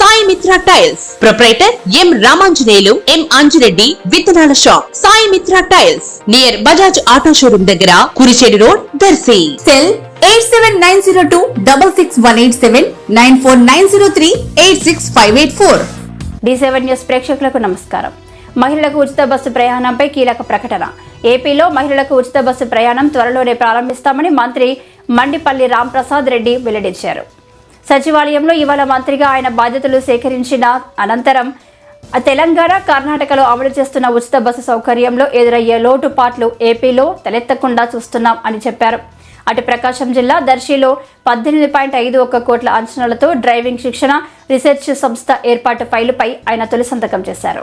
Sai Mitra tiles. Proprietor M Ramanjaneyulu M Anjireddy విత్తనాల shop. Sai Mitra tiles. Near Bajaj auto showroom దగ్గర Kurichedu road Darsi. Cell eight seven nine zero two double six one eight seven nine four nine zero three eight six five eight four. D seven news ప్రేక్షకులకు నమస్కారం. మహిళలకు ఉచిత bus ప్రయాణంపై కీలక ప్రకటన. ఏపీలో మహిళలకు ఉచిత బస్సు ప్రయాణం త్వరలోనే ప్రారంభిస్తామని మంత్రి మండిపల్లి రాంప్రసాద్ రెడ్డి వెల్లడించారు. సచివాలయంలో ఇవాళ మంత్రిగా ఆయన బాధ్యతలు సేకరించిన అనంతరం తెలంగాణ కర్ణాటకలో అమలు చేస్తున్న ఉచిత బస్సు సౌకర్యంలో ఎదురయ్యే లోటుపాట్లు ఏపీలో తలెత్తకుండా చూస్తున్నాం అని చెప్పారు. అటు ప్రకాశం జిల్లా దర్శిలో పద్దెనిమిది పాయింట్ ఐదు ఒక్క కోట్ల అంచనాలతో డ్రైవింగ్ శిక్షణ రీసెర్చ్ సంస్థ ఏర్పాటు ఫైలుపై ఆయన తొలి సంతకం చేశారు.